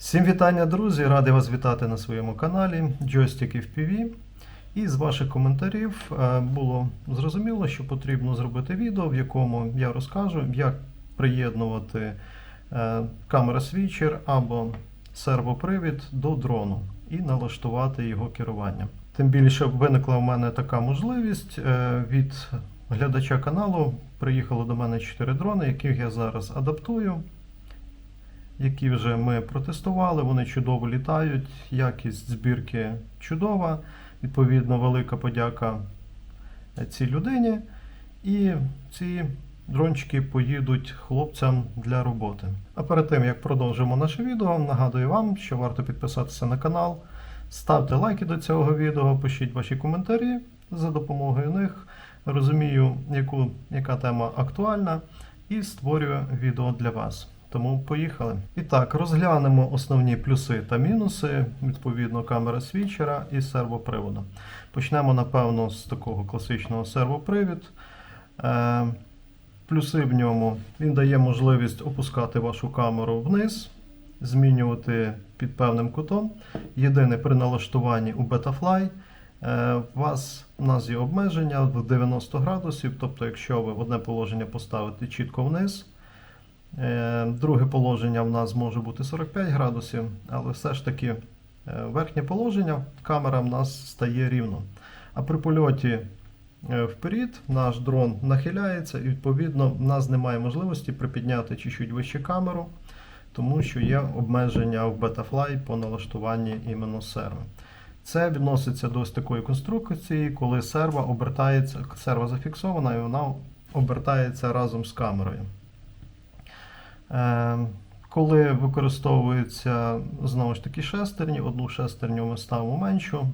Всім вітання, друзі! Радий вас вітати на своєму каналі Joystick FPV. І з ваших коментарів е, було зрозуміло, що потрібно зробити відео, в якому я розкажу, як приєднувати е, камера свічер або сервопривід до дрону і налаштувати його керування. Тим більше виникла в мене така можливість е, від глядача каналу. Приїхало до мене 4 дрони, яких я зараз адаптую які вже ми протестували, вони чудово літають, якість збірки чудова. Відповідно, велика подяка цій людині. І ці дрончики поїдуть хлопцям для роботи. А перед тим як продовжимо наше відео, нагадую вам, що варто підписатися на канал, ставте лайки до цього відео, пишіть ваші коментарі за допомогою них. Розумію, яку, яка тема актуальна, і створюю відео для вас. Тому поїхали. І так, розглянемо основні плюси та мінуси, відповідно, камера свічера і сервоприводу. Почнемо, напевно, з такого класичного сервопривід. Е, Плюси в ньому він дає можливість опускати вашу камеру вниз, змінювати під певним кутом. Єдине при налаштуванні у Betafly. е, У вас у нас є обмеження в 90 градусів, тобто, якщо ви в одне положення поставите чітко вниз. Е, Друге положення в нас може бути 45 градусів, але все ж таки е, верхнє положення камера в нас стає рівно. А при польоті е, вперед наш дрон нахиляється і відповідно в нас немає можливості припідняти чуть-чуть вище камеру, тому що є обмеження в Betafly по налаштуванні іменно серва. Це відноситься до ось такої конструкції, коли серва обертається, серва зафіксована і вона обертається разом з камерою. Е, Коли використовуються знову ж таки шестерні, одну шестерню ми ставимо меншу,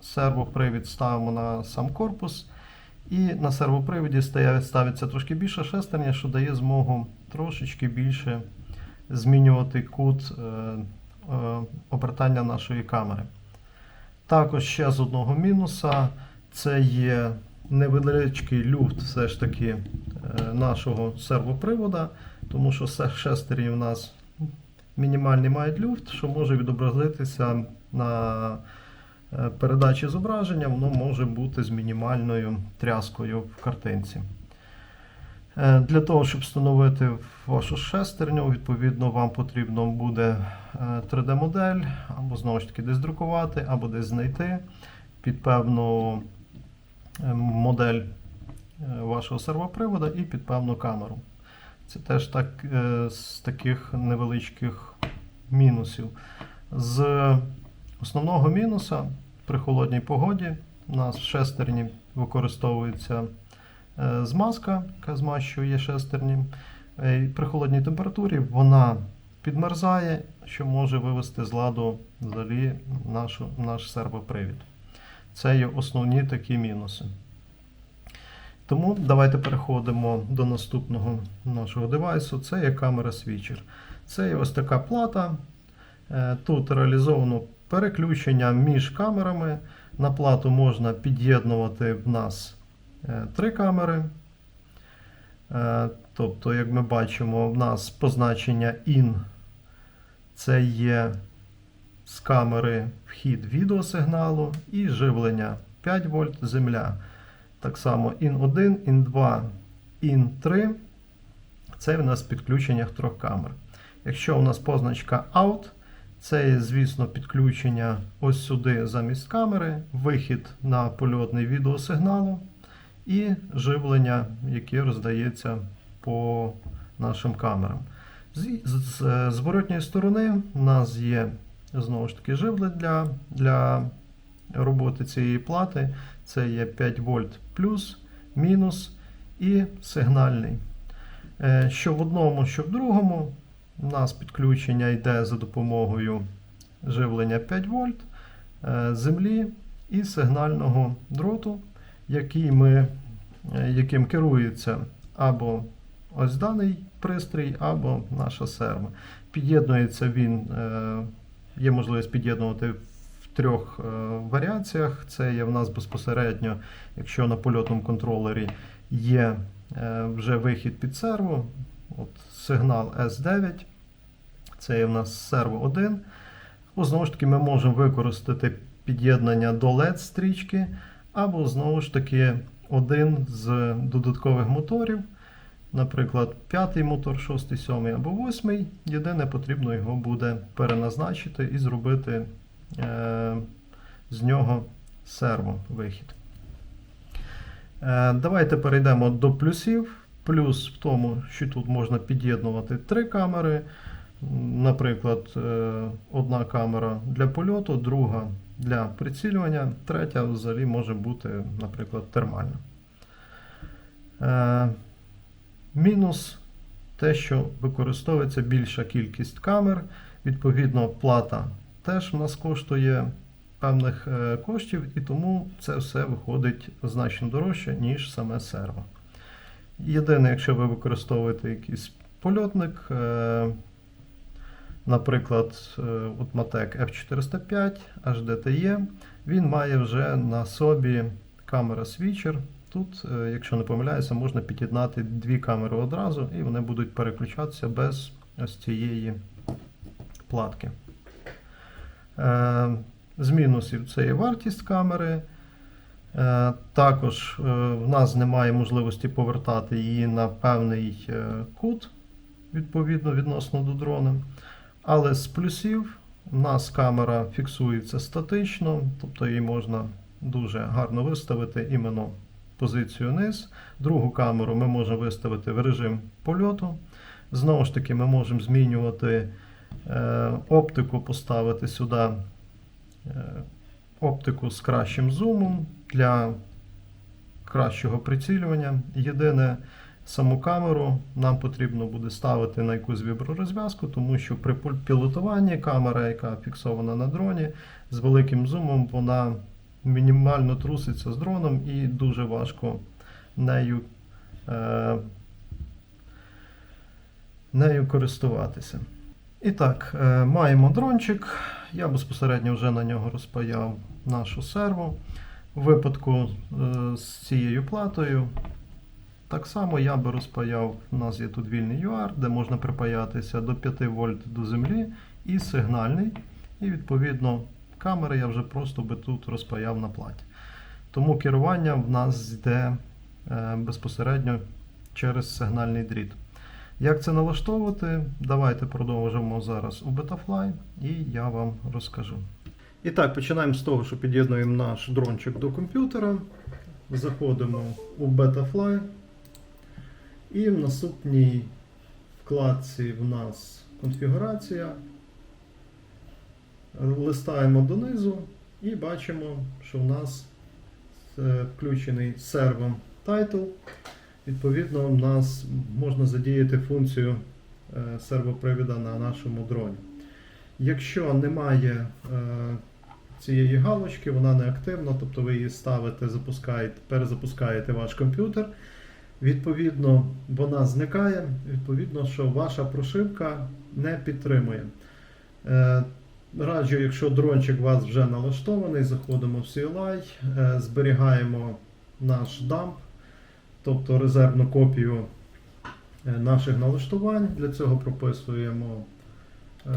сервопривід ставимо на сам корпус, і на сервопривіді стає- ставиться трошки більше шестерня, що дає змогу трошечки більше змінювати кут е, е, обертання нашої камери. Також ще з одного мінуса це є невеличкий люфт все ж таки е, нашого сервопривода, тому що шестерні в нас мінімальний мають люфт, що може відобразитися на е, передачі зображення, воно може бути з мінімальною тряскою в картинці. Е, Для того, щоб встановити вашу шестерню, відповідно, вам потрібно буде е, 3D-модель, або знову ж таки десь друкувати, або десь знайти під певну е, модель е, вашого сервопривода і під певну камеру. Це теж так, е, з таких невеличких мінусів. З основного мінуса при холодній погоді у нас в шестерні використовується е, змазка, яка змащує шестерні. Е, і При холодній температурі вона підмерзає, що може вивести з ладу взагалі нашу, наш сервопривід. Це є основні такі мінуси. Тому давайте переходимо до наступного нашого девайсу. Це є камера свічер. Це є ось така плата. Е, Тут реалізовано переключення між камерами. На плату можна під'єднувати в нас е, три камери. Е, Тобто, як ми бачимо, в нас позначення IN це є з камери вхід відеосигналу і живлення 5 вольт земля. Так само IN1, IN2, IN3 це в нас підключення трьох камер. Якщо у нас позначка Out, це звісно, підключення ось сюди замість камери, вихід на польотний відеосигналу і живлення, яке роздається по нашим камерам. З, зворотньої сторони у нас є знову ж таки живлення для, для роботи цієї плати. Це є 5 вольт плюс, мінус і сигнальний. Е, Що в одному, що в другому, у нас підключення йде за допомогою живлення 5 вольт, е, землі і сигнального дроту, який ми, е, яким керується або ось даний пристрій, або наша серва. Під'єднується він, є можливість під'єднувати трьох е, варіаціях. Це є в нас безпосередньо, якщо на польотному контролері є е, вже вихід під серво, от сигнал S9. Це є в нас серво 1. Або знову ж таки ми можемо використати під'єднання до LED-стрічки, або знову ж таки один з додаткових моторів. Наприклад, п'ятий мотор, шостий, сьомий або восьмий. Єдине, потрібно його буде переназначити і зробити з нього сервовихід. Е, давайте перейдемо до плюсів. Плюс в тому, що тут можна під'єднувати три камери. Наприклад, е, одна камера для польоту, друга для прицілювання, третя взагалі може бути, наприклад, термальна. Е, Мінус те, що використовується більша кількість камер. Відповідно, плата теж в нас коштує певних е, коштів, і тому це все виходить значно дорожче, ніж саме серво. Єдине, якщо ви використовуєте якийсь польотник, е, наприклад, от Matek F405 HDTE, він має вже на собі камера свічер. Тут, е, якщо не помиляюся, можна під'єднати дві камери одразу, і вони будуть переключатися без ось цієї платки. Е, З мінусів це є вартість камери. Е, Також е, в нас немає можливості повертати її на певний кут, відповідно, відносно до дрона. Але з плюсів у нас камера фіксується статично, тобто її можна дуже гарно виставити іменно позицію низ. Другу камеру ми можемо виставити в режим польоту. Знову ж таки, ми можемо змінювати оптику, поставити сюди е, оптику з кращим зумом для кращого прицілювання. Єдине, саму камеру нам потрібно буде ставити на якусь вібророзв'язку, тому що при пілотуванні камера, яка фіксована на дроні, з великим зумом, вона мінімально труситься з дроном і дуже важко нею, е, нею користуватися. І так, е, маємо дрончик. Я безпосередньо вже на нього розпаяв нашу серву. У випадку е, з цією платою. Так само я би розпаяв, у нас є тут вільний UAR, де можна припаятися до 5 вольт до землі і сигнальний. І відповідно камери я вже просто би тут розпаяв на платі. Тому керування в нас йде е, безпосередньо через сигнальний дріт. Як це налаштовувати? Давайте продовжимо зараз у Betafly і я вам розкажу. І так, починаємо з того, що під'єднуємо наш дрончик до комп'ютера. Заходимо у Betafly. І в наступній вкладці в нас конфігурація. Листаємо донизу і бачимо, що в нас е, включений сервом title. Відповідно, в нас можна задіяти функцію е, сервопривіда на нашому дроні. Якщо немає е, цієї галочки, вона не активна, тобто ви її ставите, запускаєте, перезапускаєте ваш комп'ютер. Відповідно, вона зникає, відповідно, що ваша прошивка не підтримує. Е, Раджу, якщо дрончик у вас вже налаштований, заходимо в CLI, зберігаємо наш dump, тобто резервну копію е, наших налаштувань. Для цього прописуємо е,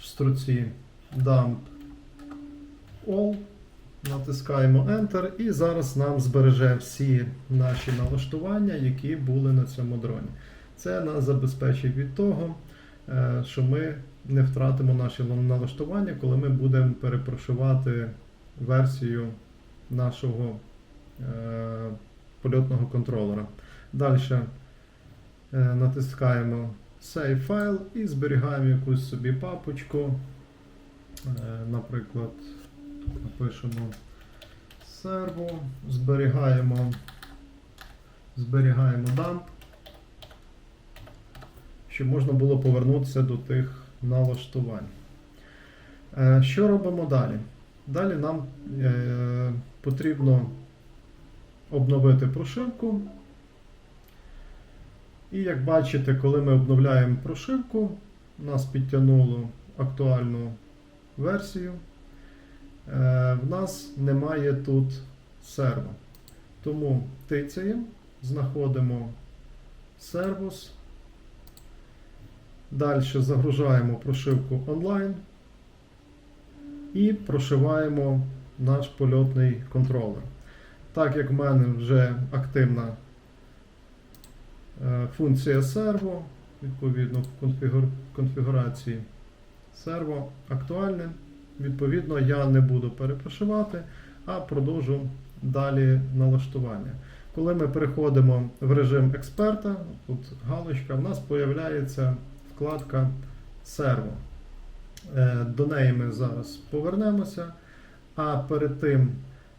в строці dump all, натискаємо Enter і зараз нам збереже всі наші налаштування, які були на цьому дроні. Це нас забезпечить від того, е, що ми не втратимо наші налаштування, коли ми будемо перепрошувати версію нашого польотного контролера. Далі е, натискаємо Save File і зберігаємо якусь собі папочку. Е, наприклад, напишемо серво, зберігаємо, зберігаємо dump, щоб можна було повернутися до тих налаштувань. Е, Що робимо далі? Далі нам потрібно обновити прошивку. І як бачите, коли ми обновляємо прошивку, нас підтягнуло актуальну версію. Е, В нас немає тут серво. Тому тицяємо, знаходимо сервус. Далі загружаємо прошивку онлайн і прошиваємо наш польотний контролер. Так як в мене вже активна е, функція серво, відповідно в конфігур- конфігурації серво актуальне, відповідно, я не буду перепрошивати, а продовжу далі налаштування. Коли ми переходимо в режим експерта, тут галочка, в нас з'являється вкладка серво. Е, До неї ми зараз повернемося. А перед тим,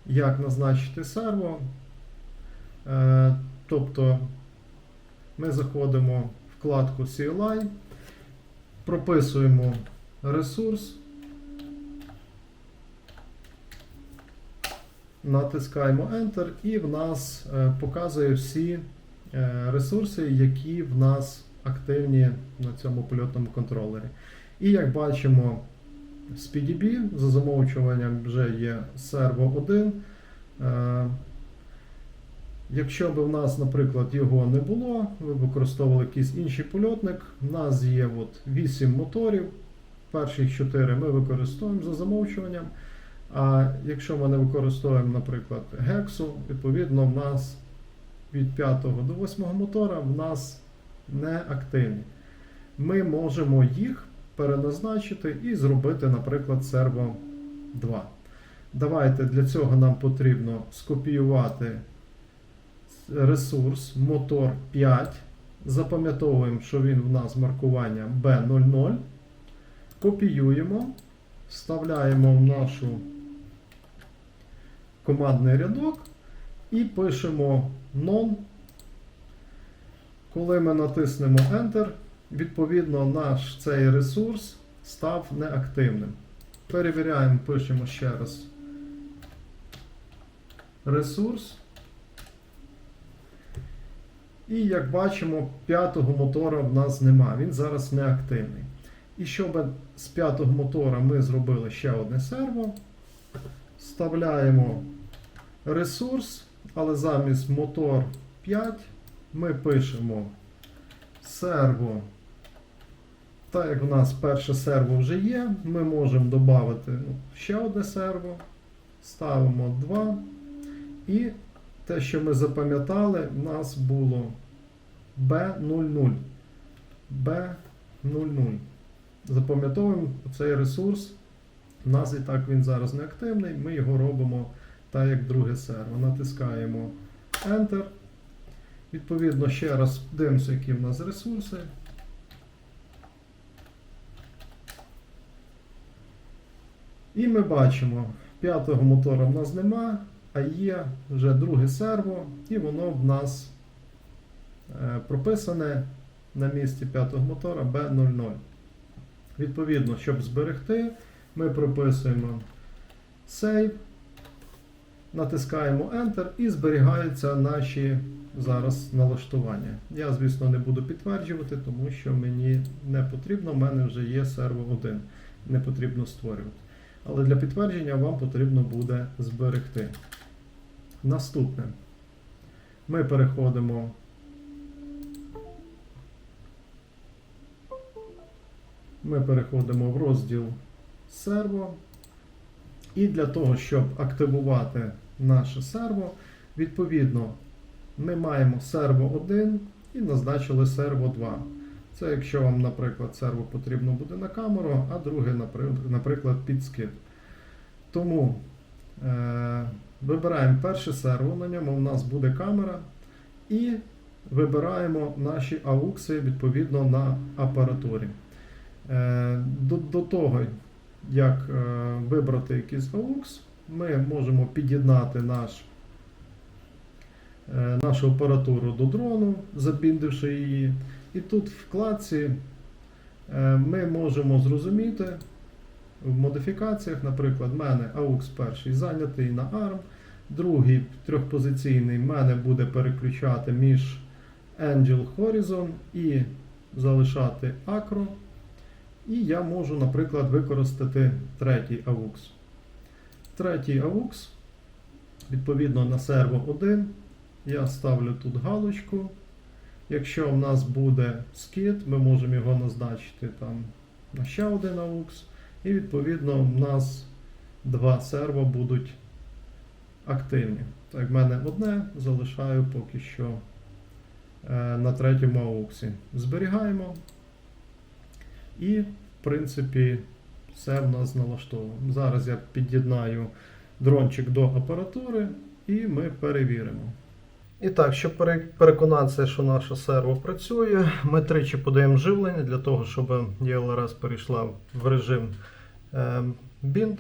як назначити серво, е, тобто ми заходимо в вкладку CLI, прописуємо ресурс, натискаємо Enter і в нас е, показує всі е, ресурси, які в нас активні на цьому польотному контролері. І як бачимо, з PDB за замовчуванням вже є серво 1. Е, Якщо б в нас, наприклад, його не було, ви використовували якийсь інший польотник, в нас є от 8 моторів. Перших 4 ми використовуємо за замовчуванням. А якщо ми не використовуємо, наприклад, гексу, відповідно, в нас від 5 до 8 мотора в нас не активні. Ми можемо їх переназначити і зробити, наприклад, серво 2. Давайте для цього нам потрібно скопіювати ресурс мотор 5. Запам'ятовуємо, що він в нас маркування B00. Копіюємо, вставляємо в нашу командний рядок і пишемо non. Коли ми натиснемо Enter, відповідно наш цей ресурс став неактивним. Перевіряємо, пишемо ще раз ресурс. І як бачимо, п'ятого мотора в нас нема, він зараз не активний. І щоб з п'ятого мотора ми зробили ще одне серво, вставляємо ресурс, але замість мотор 5 ми пишемо серво. Так як у нас перше серво вже є, ми можемо додати ще одне серво, ставимо 2. І те, що ми запам'ятали, у нас було B00. B00. Запам'ятовуємо цей ресурс. У нас і так він зараз не активний. Ми його робимо так, як друге серво. Натискаємо Enter. Відповідно, ще раз дивимося, які в нас ресурси. І ми бачимо, п'ятого мотора в нас нема, а є вже друге серво, і воно в нас е, прописане на місці п'ятого мотора B00. Відповідно, щоб зберегти, ми прописуємо Save, натискаємо Enter і зберігаються наші зараз налаштування. Я, звісно, не буду підтверджувати, тому що мені не потрібно, в мене вже є серво 1. Не потрібно створювати. Але для підтвердження вам потрібно буде зберегти. Наступне. Ми переходимо. Ми переходимо в розділ серво. І для того, щоб активувати наше серво, відповідно, ми маємо серво 1 і назначили серво 2. Це якщо вам, наприклад, серво потрібно буде на камеру, а друге, наприклад, під скид. Тому е, вибираємо перше серво, на ньому у нас буде камера. І вибираємо наші аукси відповідно на апаратурі. Е, до, до того, як е, вибрати якийсь AUX, ми можемо під'єднати наш, е, нашу апаратуру до дрону, забіндивши її. І тут в вкладці е, ми можемо зрозуміти в модифікаціях, наприклад, в мене AUX перший зайнятий на ARM, другий трьохпозиційний мене буде переключати між Angel Horizon і залишати Acro. І я можу, наприклад, використати третій AUX. Третій AUX, відповідно на серво 1, я ставлю тут галочку Якщо в нас буде скид, ми можемо його назначити там на ще один AUX. І відповідно в нас два серва будуть активні. Так, в мене одне залишаю поки що е, на третьому ауксі. Зберігаємо. І, в принципі, все в нас налаштовано. Зараз я під'єднаю дрончик до апаратури і ми перевіримо. І так, щоб переконатися, що наша серво працює, ми тричі подаємо живлення для того, щоб ELRS перейшла в режим е, бінт.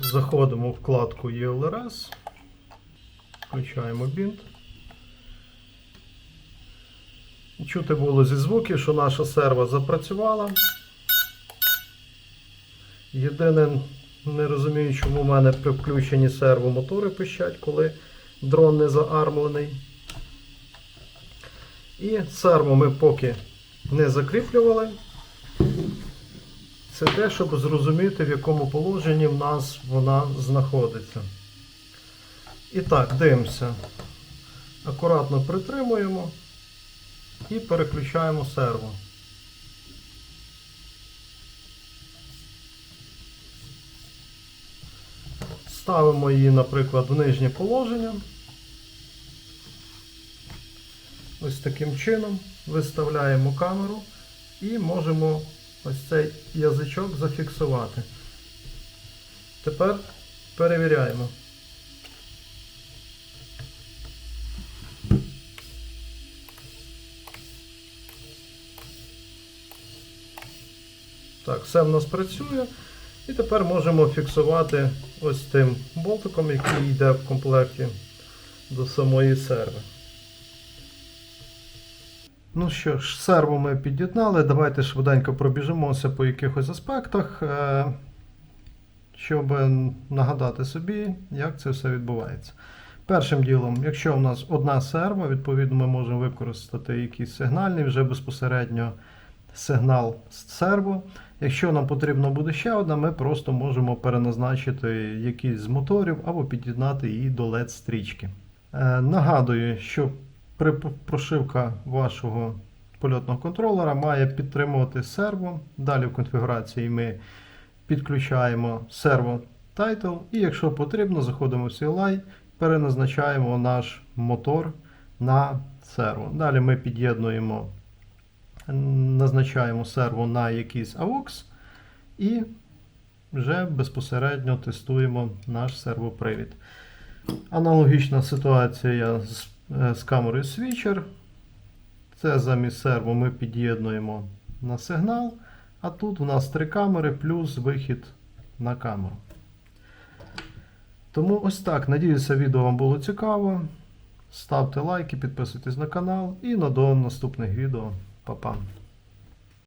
Заходимо в вкладку ELRS, включаємо. І Чути було зі звуків, що наша серва запрацювала. Єдине, не розумію, чому в мене при включенні сервомотори пищать, коли дрон не заармлений. І серво ми поки не закріплювали. Це те, щоб зрозуміти, в якому положенні в нас вона знаходиться. І так, дивимося. Акуратно притримуємо і переключаємо серво. Ставимо її, наприклад, в нижнє положення. Ось таким чином виставляємо камеру і можемо ось цей язичок зафіксувати. Тепер перевіряємо. Так, все в нас працює. І тепер можемо фіксувати ось тим болтиком, який йде в комплекті до самої серви. Ну що ж, серву ми під'єднали. Давайте швиденько пробіжимося по якихось аспектах, е, щоб нагадати собі, як це все відбувається. Першим ділом, якщо у нас одна серва, відповідно ми можемо використати якийсь сигнальний, вже безпосередньо сигнал з серво. Якщо нам потрібно буде ще одна, ми просто можемо переназначити якийсь з моторів або під'єднати її до LED-стрічки. Е, Нагадую, що прошивка вашого польотного контролера має підтримувати серво. Далі в конфігурації ми підключаємо серво Title, і якщо потрібно, заходимо в CLI, переназначаємо наш мотор на серво. Далі ми під'єднуємо, назначаємо серво на якийсь AUX і вже безпосередньо тестуємо наш сервопривід. Аналогічна ситуація з, е, з камерою Switcher. Це замість серво ми під'єднуємо на сигнал, а тут у нас три камери плюс вихід на камеру. Тому ось так. Надіюся, відео вам було цікаво. Ставте лайки, підписуйтесь на канал і до наступних відео. Па-па.